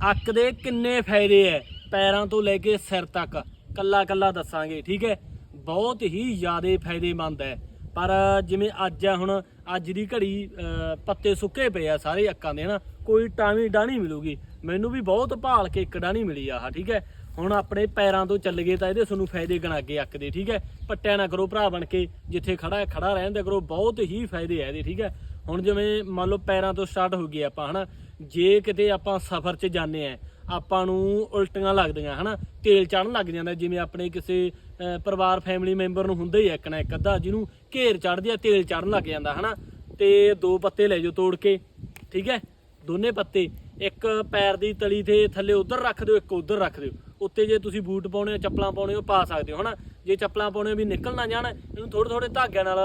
ਅੱਕ ਦੇ ਕਿੰਨੇ ਫਾਇਦੇ ਐ? ਪੈਰਾਂ ਤੋਂ ਲੈ ਕੇ ਸਿਰ ਤੱਕ। ਕੱਲਾ ਕੱਲਾ ਦੱਸਾਂਗੇ, ਠੀਕ ਹੈ ਬਹੁਤ ਹੀ ਜ਼ਿਆਦਾ ਫਾਇਦੇਮੰਦ ਹੈ ਪਰ ਜਿਵੇਂ ਅੱਜ ਆ ਹੁਣ ਅੱਜ ਦੀ ਘੜੀ ਪੱਤੇ ਸੁੱਕੇ ਪਏ ਆ ਸਾਰੇ ਅੱਕਾਂ ਦੇ, ਹਨਾ? ਕੋਈ ਟਾਵੀਂ ਡਾਣੀ ਮਿਲੂਗੀ। ਮੈਨੂੰ ਵੀ ਬਹੁਤ ਭਾਲ ਕੇ ਇੱਕ ਡਾਣੀ ਮਿਲੀ ਆਹ, ਠੀਕ ਹੈ ਹੁਣ ਆਪਣੇ ਪੈਰਾਂ ਤੋਂ ਚੱਲ ਗਏ ਤਾਂ ਇਹਦੇ ਤੁਹਾਨੂੰ ਫਾਇਦੇ ਗਣਾਗੇ ਅੱਕ ਦੇ, ਠੀਕ ਹੈ ਪੱਟਿਆ ਨਾ ਕਰੋ ਭਰਾ ਬਣ ਕੇ, ਜਿੱਥੇ ਖੜਾ ਹੈ ਰਹਿਣ ਰਹਿੰਦੇ ਕਰੋ। ਬਹੁਤ ਹੀ ਫਾਇਦੇ ਆ ਇਹਦੇ, ਠੀਕ ਹੈ ਹੁਣ ਜਿਵੇਂ ਮੰਨ ਲਓ ਪੈਰਾਂ ਤੋਂ ਸਟਾਰਟ ਹੋ ਗਏ ਆਪਾਂ, ਹਨਾ? ਜੇ ਕਿਤੇ ਆਪਾਂ ਸਫ਼ਰ 'ਚ ਜਾਂਦੇ ਆ ਆਪਾਂ ਨੂੰ ਉਲਟੀਆਂ ਲੱਗਦੀਆਂ, ਹਨਾ? ਤੇਲ ਚੜਨ ਲੱਗ ਜਾਂਦਾ, ਜਿਵੇਂ ਆਪਣੇ ਕਿਸੇ ਪਰਿਵਾਰ ਫੈਮਿਲੀ ਮੈਂਬਰ ਨੂੰ ਹੁੰਦਾ ਹੀ ਆ, ਇੱਕ ਨਾ ਇੱਕ ਅੱਧਾ, ਜਿਹਨੂੰ ਘੇਰ ਚੜਦੀ ਆ, ਤੇਲ ਚੜਨ ਲੱਗ ਜਾਂਦਾ, ਹਨਾ? ਤੇ ਦੋ ਪੱਤੇ ਲੈ ਜਾਓ ਤੋੜ ਕੇ, ਠੀਕ ਹੈ? ਦੋਨੇ ਪੱਤੇ, ਇੱਕ ਪੈਰ ਦੀ ਤਲੀ ਤੇ ਥੱਲੇ ਉਧਰ ਰੱਖ ਦਿਓ, ਇੱਕ ਉਧਰ ਰੱਖ ਦਿਓ। ਉੱਤੇ ਜੇ ਤੁਸੀਂ ਬੂਟ ਪਾਉਣੇ ਹੋ ਚੱਪਲਾਂ ਪਾਉਣੇ ਹੋ ਪਾ ਸਕਦੇ ਹੋ, ਹਨਾ? ਜੇ ਚੱਪਲਾਂ ਪਾਉਣੇ ਹੋ ਵੀ ਨਿਕਲ ਨਾ ਜਾਣ, ਇਹਨੂੰ ਥੋੜੇ ਥੋੜੇ ਧਾਗਿਆਂ ਨਾਲ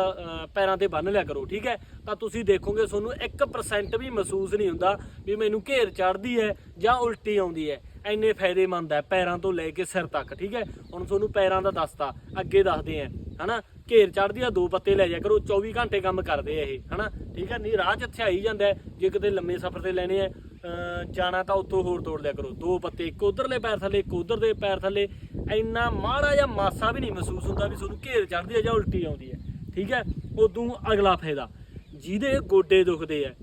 ਪੈਰਾਂ ਤੇ ਬੰਨ ਲਿਆ ਕਰੋ, ਠੀਕ ਹੈ? ਤਾਂ ਤੁਸੀਂ ਦੇਖੋਗੇ ਤੁਹਾਨੂੰ 1% ਵੀ ਮਹਿਸੂਸ ਨਹੀਂ ਹੁੰਦਾ ਵੀ ਮੈਨੂੰ ਘੇਰ ਚੜਦੀ ਹੈ ਜਾਂ ਉਲਟੀ ਆਉਂਦੀ ਹੈ। ਇੰਨੇ ਫਾਇਦੇਮੰਦ ਹੈ ਪੈਰਾਂ ਤੋਂ ਲੈ ਕੇ ਸਿਰ ਤੱਕ, ਠੀਕ ਹੈ? ਹੁਣ ਤੁਹਾਨੂੰ ਪੈਰਾਂ ਦਾ ਦੱਸਤਾ, ਅੱਗੇ ਦੱਸਦੇ ਆ, ਹਨਾ? ਘੇਰ ਚੜਦੀ ਆ, ਦੋ ਪੱਤੇ ਲੈ ਜਾ ਕਰੋ 24 ਘੰਟੇ ਕੰਮ ਕਰਦੇ ਆ ਇਹ, ਹਨਾ? ਠੀਕ ਹੈ? ਨਹੀਂ, ਰਾਹ 'ਚ ਇੱਥੇ ਆਈ ਜਾਂਦਾ ਜੇ ਕਿਤੇ ਲੰਮੇ ਸਫ਼ਰ ਤੇ ਲੈਣੇ ਆ ਜਾਣਾ ਤਾਂ ਉੱਥੋਂ ਹੋਰ ਤੋੜ ਲਿਆ ਕਰੋ। ਦੋ ਪੱਤੇ, ਇੱਕ ਉਧਰਲੇ ਪੈਰ ਥੱਲੇ, ਇੱਕ ਉਧਰ ਦੇ ਪੈਰ ਥੱਲੇ। ਇੰਨਾ ਮਾੜਾ ਜਾਂ ਮਾਸਾ ਵੀ ਨਹੀਂ ਮਹਿਸੂਸ ਹੁੰਦਾ ਵੀ ਤੁਹਾਨੂੰ ਘੇਰ ਚੜਦੀ ਹੈ ਜਾਂ ਉਲਟੀ ਆਉਂਦੀ ਹੈ। ਠੀਕ ਹੈ? ਉਦੋਂ ਅਗਲਾ ਫਾਇਦਾ। ਜਿਹਦੇ ਗੋਡੇ ਦੁਖਦੇ ਆ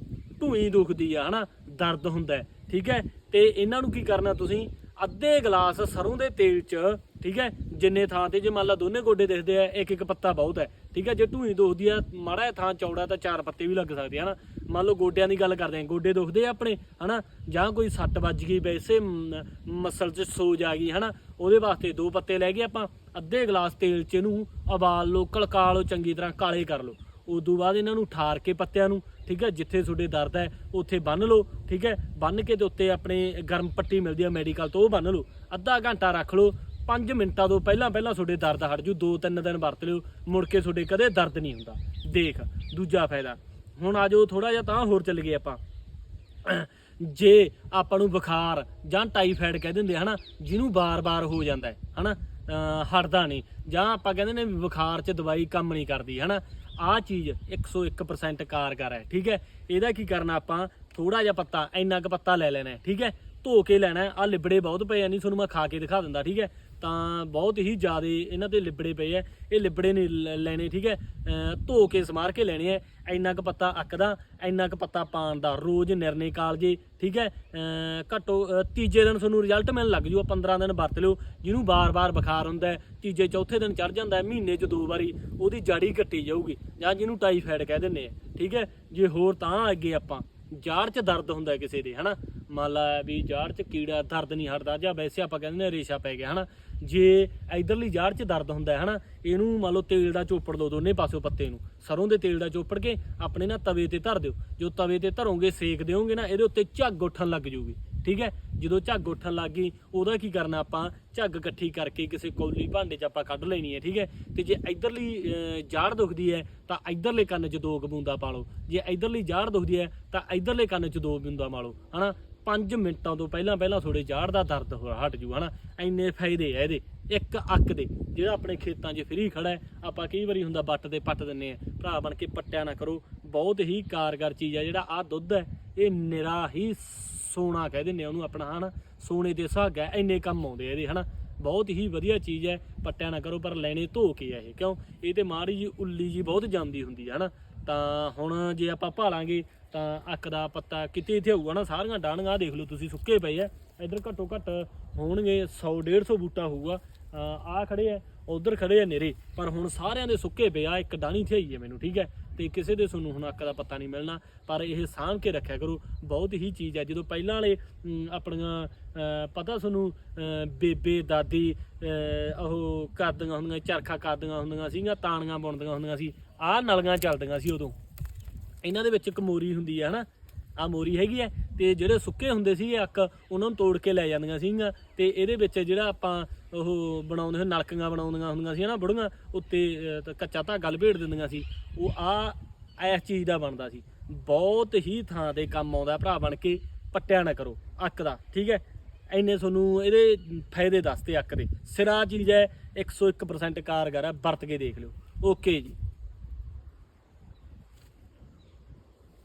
ਢੂਈ ਦੁਖਦੀ ਆ, ਹਨਾ? ਦਰਦ ਹੁੰਦਾ ਠੀਕ ਹੈ? ਤੇ ਇਹਨਾਂ ਨੂੰ ਕੀ ਕਰਨਾ ਤੁਸੀਂ? ਅੱਧੇ ਗਲਾਸ ਸਰੋਂ ਦੇ ਤੇਲ 'ਚ, ਠੀਕ ਹੈ? ਜਿੰਨੇ ਥਾਂ ਤੇ ਜੇ ਮੰਨ ਲਾ ਦੋਨੇ ਗੋਡੇ ਦਿਖਦੇ ਆ ਇੱਕ ਇੱਕ ਪੱਤਾ ਬਹੁਤ ਹੈ। ਠੀਕ ਹੈ? ਜੇ ਢੂਈ ਦੁਖਦੀ ਆ, ਮਾੜਾ ਜਿਹਾ ਥਾਂ ਚੌੜਾ ਤਾਂ ਚਾਰ ਪੱਤੇ ਵੀ ਲੱਗ ਸਕਦੇ ਆ, ਹਨਾ? ਮੰਨ ਲਓ ਗੋਡਿਆਂ ਦੀ ਗੱਲ ਕਰਦੇ ਆ, ਗੋਡੇ ਦੁਖਦੇ ਆ ਆਪਣੇ, ਹਨਾ? ਜਾਂ ਕੋਈ ਸੱਟ ਵੱਜ ਗਈ ਵੈਸੇ ਮਸਲ 'ਚ ਸੋਜ ਆ ਗਈ, ਹਨਾ? ਉਹਦੇ ਵਾਸਤੇ ਦੋ ਪੱਤੇ ਲੈ ਗਏ ਆਪਾਂ, ਅੱਧੇ ਗਲਾਸ ਤੇਲ 'ਚ ਇਹਨੂੰ ਉਬਾਲ ਲਓ ਕਲਕਾ ਲਓ, ਚੰਗੀ ਤਰ੍ਹਾਂ ਕਾਲੇ ਕਰ ਲਓ। ਉਦੋਂ ਬਾਅਦ ਇਹਨਾਂ ਨੂੰ ਠਾਰ ਕੇ ਪੱਤਿਆਂ ਨੂੰ, ਠੀਕ ਹੈ ਜਿੱਥੇ ਤੁਹਾਡੇ ਦਰਦ ਹੈ, ਉੱਥੇ ਬੰਨ ਲਓ, ਠੀਕ ਹੈ? ਬੰਨ ਕੇ ਦੇ ਉੱਤੇ ਆਪਣੇ ਗਰਮ ਪੱਟੀ ਮਿਲਦੀ ਹੈ ਮੈਡੀਕਲ ਤੋਂ, ਉਹ ਬੰਨ ਲਓ। ਅੱਧਾ ਘੰਟਾ ਰੱਖ ਲਓ 5 ਮਿੰਟਾਂ ਤੋਂ ਪਹਿਲਾਂ ਪਹਿਲਾਂ ਤੁਹਾਡੇ ਦਰਦ ਹਟ ਜੂ 2-3 ਦਿਨ ਵਰਤ ਲਿਓ, ਮੁੜ ਕੇ ਤੁਹਾਡੇ ਕਦੇ ਦਰਦ ਨਹੀਂ ਹੁੰਦਾ। ਦੇਖ, ਦੂਜਾ ਫਾਇਦਾ ਹੁਣ ਆਜੋ ਥੋੜਾ ਜਿਹਾ ਤਾਂ ਹੋਰ ਚੱਲ ਗਏ ਆਪਾਂ। ਜੇ ਆਪਾਂ ਨੂੰ ਬੁਖਾਰ ਜਾਂ ਟਾਈਫਾਇਡ ਕਹਿ ਦਿੰਦੇ ਹਨਾ, ਜਿਹਨੂੰ ਬਾਰ-ਬਾਰ ਹੋ ਜਾਂਦਾ ਹੈ, ਹਨਾ ਹਟਦਾ ਨਹੀਂ, ਜਾਂ ਆਪਾਂ ਕਹਿੰਦੇ ਨੇ ਬੁਖਾਰ 'ਚ ਦਵਾਈ ਕੰਮ ਨਹੀਂ ਕਰਦੀ, ਹਨਾ, ਆਹ ਚੀਜ਼ 101% ਕਾਰਗਰ ਹੈ, ਠੀਕ ਹੈ? ਇਹਦਾ ਕੀ ਕਰਨਾ ਆਪਾਂ? ਥੋੜਾ ਜਿਹਾ ਪੱਤਾ, ਇੰਨਾ ਕੁ ਪੱਤਾ ਲੈ ਲੈਣਾ ਠੀਕ ਹੈ? ਧੋ ਕੇ ਲੈਣਾ ਆ ਲਿਬੜੇ ਬਹੁਤ ਪਏ ਆ, ਨਹੀਂ ਤੁਹਾਨੂੰ ਮੈਂ ਖਾ ਕੇ ਦਿਖਾ ਦਿੰਦਾ, ਠੀਕ ਹੈ? ਤਾਂ ਬਹੁਤ ਹੀ ਜ਼ਿਆਦਾ ਇਹਨਾਂ ਤੇ ਲਿਬੜੇ ਪਏ ਆ। ਇਹ ਲਿਬੜੇ ਨਹੀਂ ਲ- ਲੈਣੇ ਠੀਕ ਹੈ? ਧੋ ਕੇ ਸਮਾਰ ਕੇ ਲੈਣੇ ਆ। ਇੰਨਾ ਕੁ ਪੱਤਾ ਅੱਕਦਾ ਇੰਨਾ ਕੁ ਪੱਤਾ ਪਾਣ ਦਾ ਰੋਜ਼ ਨਿਰਣੇ ਕਾਲਜੇ ਠੀਕ ਹੈ? ਘੱਟੋ ਤੀਜੇ ਦਿਨ ਤੁਹਾਨੂੰ ਰਿਜ਼ਲਟ ਮਿਲਣ ਲੱਗ ਜੂ 15 ਦਿਨ ਵਰਤ ਲਿਓ। ਜਿਹਨੂੰ ਬਾਰ-ਬਾਰ ਬੁਖਾਰ ਹੁੰਦਾ ਹੈ, ਤੀਜੇ ਚੌਥੇ ਦਿਨ ਚੜ ਜਾਂਦਾ ਮਹੀਨੇ 'ਚ ਦੋ ਵਾਰੀ ਉਹਦੀ ਜੜੀ ਕੱਟੀ ਜਾਊਗੀ ਜਾਂ ਜਿਹਨੂੰ ਟਾਈਫਾਇਡ ਕਹਿ ਦਿੰਦੇ ਆ ਠੀਕ ਹੈ? ਜੇ ਹੋਰ ਤਾਂ ਅੱਗੇ ਆਪਾਂ ਜਾੜ 'ਚ ਦਰਦ ਹੁੰਦਾ ਕਿਸੇ ਦੇ ਹਨਾ? ਮੰਨ ਲਾ ਵੀ ਜਾੜ 'ਚ ਕੀੜਾ ਦਰਦ ਨਹੀਂ ਹਟਦਾ, ਜਾਂ ਵੈਸੇ ਆਪਾਂ ਕਹਿੰਦੇ ਨੇ ਰੇਸ਼ਾ ਪੈ ਗਿਆ, ਹਨਾ? ਜੇ ਇਧਰਲੀ ਜਾੜ 'ਚ ਦਰਦ ਹੁੰਦਾ ਹੈ ਹਨਾ, ਇਹਨੂੰ ਮੰਨ ਲਓ ਤੇਲ ਦਾ ਚੋਪੜ ਲਓ ਦੋਨੇ ਪਾਸਿਓਂ ਪੱਤੇ ਨੂੰ। ਸਰੋਂ ਦੇ ਤੇਲ ਦਾ ਚੋਪੜ ਕੇ ਆਪਣੇ ਨਾ ਤਵੇ ਤੇ ਧਰ ਦਿਓ। ਜੋ ਤਵੇ ਤੇ ਧਰੋਗੇ, ਸੇਕ ਦਿਓਗੇ ਨਾ, ਇਹਦੇ ਉੱਤੇ ਝੱਗ ਉੱਠਣ ਲੱਗ ਜੂਗੀ, ਠੀਕ ਹੈ? ਜਦੋਂ ਝੱਗ ਉੱਠਣ ਲੱਗ ਗਈ, ਉਹਦਾ ਕੀ ਕਰਨਾ ਆਪਾਂ? ਝੱਗ ਇਕੱਠੀ ਕਰਕੇ ਕਿਸੇ ਕੌਲੀ ਭਾਂਡੇ 'ਚ ਆਪਾਂ ਕੱਢ ਲੈਣੀ ਹੈ, ਠੀਕ ਹੈ? ਤੇ ਜੇ ਇਧਰਲੀ ਜਾੜ ਦੁਖਦੀ ਹੈ, ਤਾਂ ਇਧਰਲੇ ਕੰਨ 'ਚ ਦੋ ਕੁ ਪਾ ਲਓ। ਜੇ ਇਧਰਲੀ ਜਾੜ ਦੁਖਦੀ ਹੈ, ਤਾਂ ਇਧਰਲੇ ਕੰਨ 'ਚ ਦੋ ਬੂੰਦਾ ਪਾ ਲਓ ਹਨਾ? 5 ਮਿੰਟਾਂ ਤੋਂ ਪਹਿਲਾਂ ਪਹਿਲਾਂ ਤੁਹਾਡੇ ਜਾੜ ਦਾ ਦਰਦ ਹੋ- ਹਟ ਜੂ ਹਨਾ। ਇੰਨੇ ਫਾਇਦੇ ਆ ਇਹਦੇ। ਇੱਕ ਅੱਕ ਦੇ ਜਿਹੜਾ ਆਪਣੇ ਖੇਤਾਂ 'ਚ ਫਰੀ ਖੜਾ ਹੈ ਆਪਾਂ ਕਈ ਵਾਰੀ ਹੁੰਦਾ ਬੱਟ ਤੇ ਪੱਟ ਦਿੰਨੇ ਆ। ਭਰਾ ਬਣ ਕੇ ਪੱਟਿਆ ਨਾ ਕਰੋ। ਬਹੁਤ ਹੀ ਕਾਰਗਰ ਚੀਜ਼ ਆ ਜਿਹੜਾ ਆ ਦੁੱਧ ਹੈ ਇਹ ਨਿਰਾ ਹੀ ਸੋਨਾ ਕਹਿ ਦਿੰਨੇ ਆ ਉਹਨੂੰ ਆਪਣਾ ਹਨਾ। ਸੋਨੇ ਦੇ ਸੁਹਾਗਾ ਹੈ, ਇੰਨੇ ਕੰਮ ਆਉਂਦੇ ਆ ਇਹਦੇ ਹਨਾ। ਬਹੁਤ ਹੀ ਵਧੀਆ ਚੀਜ਼ ਹੈ ਪੱਟਿਆ ਨਾ ਕਰੋ ਪਰ ਲੈਣੇ ਧੋ ਕੇ ਆ ਇਹ। ਕਿਉਂ? ਇਹ ਤੇ ਮਾੜੀ ਜੀ ਉੱਲੀ ਜੀ ਬਹੁਤ ਜਾਂਦੀ ਹੁੰਦੀ ਹੈ ਹਨਾ। ਤਾਂ ਹੁਣ ਜੇ ਆਪਾਂ ਭਾਲਾਂਗੇ ਤਾਂ ਅੱਕ ਦਾ ਪੱਤਾ ਕਿਤੇ ਇੱਥੇ ਹੋਊਗਾ ਨਾ, ਸਾਰੀਆਂ ਡਾਣੀਆਂ ਆਹ ਦੇਖ ਲਓ ਤੁਸੀਂ, ਸੁੱਕੇ ਪਏ ਆ। ਇੱਧਰ ਘੱਟੋ ਘੱਟ ਹੋਣਗੇ 100 150 ਬੂਟਾ ਹੋਊਗਾ। ਆ ਖੜੇ ਆ, ਉਧਰ ਖੜੇ ਆ ਨੇਰੇ, ਪਰ ਹੁਣ ਸਾਰਿਆਂ ਦੇ ਸੁੱਕੇ ਪਏ ਆ, ਇੱਕ ਡਾਣੀ ਥਈ ਹੈ ਮੈਨੂੰ, ਠੀਕ ਹੈ? ਤੇ ਕਿਸੇ ਦੇ ਤੁਹਾਨੂੰ ਹੁਣ ਅੱਕ ਦਾ ਪਤਾ ਨਹੀਂ ਮਿਲਣਾ, ਪਰ ਇਹ ਸਾਂਭ ਕੇ ਰੱਖਿਆ ਕਰੋ, ਬਹੁਤ ਹੀ ਚੀਜ਼ ਹੈ। ਜਦੋਂ ਪਹਿਲਾਂ ਵਾਲੇ ਆਪਣੀਆਂ ਪਤਾ ਤੁਹਾਨੂੰ ਬੇਬੇ, ਦਾਦੀ ਉਹ ਕਰਦੀਆਂ ਹੁੰਦੀਆਂ, ਚਰਖਾ ਕਰਦੀਆਂ ਹੁੰਦੀਆਂ ਸੀਗੀਆਂ, ਤਾਣੀਆਂ ਬੁਣਦੀਆਂ ਹੁੰਦੀਆਂ ਸੀ, ਆਹ ਨਲਗਾਂ ਚੱਲਦੀਆਂ ਸੀ ਉਦੋਂ। ਇਹਨਾਂ ਦੇ ਵਿੱਚ ਇੱਕ ਮੋਰੀ ਹੁੰਦੀ ਹੈ ਹਨਾ? ਆ ਮੋਰੀ ਹੈਗੀ ਹੈ ਤੇ ਜਿਹੜੇ ਸੁੱਕੇ ਹੁੰਦੇ ਸੀ ਅੱਕ, ਉਹਨਾਂ ਨੂੰ ਤੋੜ ਕੇ ਲੈ ਜਾਂਦੀਆਂ ਸੀਗੀਆਂ, ਤੇ ਇਹਦੇ ਵਿੱਚ ਜਿਹੜਾ ਆਪਾਂ ਉਹ ਬਣਾਉਂਦੇ ਹੋਏ ਨਲਕੀਆਂ ਬਣਾਉਂਦੀਆਂ ਹੁੰਦੀਆਂ ਸੀ ਨਾ ਬੁੜੀਆਂ, ਉੱਤੇ ਕੱਚਾ ਧਾਗਾ ਲਪੇਟ ਦਿੰਦੀਆਂ ਸੀ। ਉਹ ਆ ਇਸ ਚੀਜ਼ ਦਾ ਬਣਦਾ ਸੀ। ਬਹੁਤ ਹੀ ਥਾਂ ਤੇ ਕੰਮ ਆਉਂਦਾ ਭਰਾ ਬਣ ਕੇ, ਪੱਟਿਆ ਨਾ ਕਰੋ, ਅੱਕ ਦਾ, ਠੀਕ ਹੈ? ਐਨੇ ਤੁਹਾਨੂੰ ਇਹਦੇ ਫਾਇਦੇ ਦੱਸਦੇ ਅੱਕ ਦੇ। ਸਿਰਾ ਚੀਜ਼ ਹੈ 101% ਕਾਰਗਰ ਹੈ, ਵਰਤ ਕੇ ਦੇਖ ਲਿਓ। ਓਕੇ ਜੀ।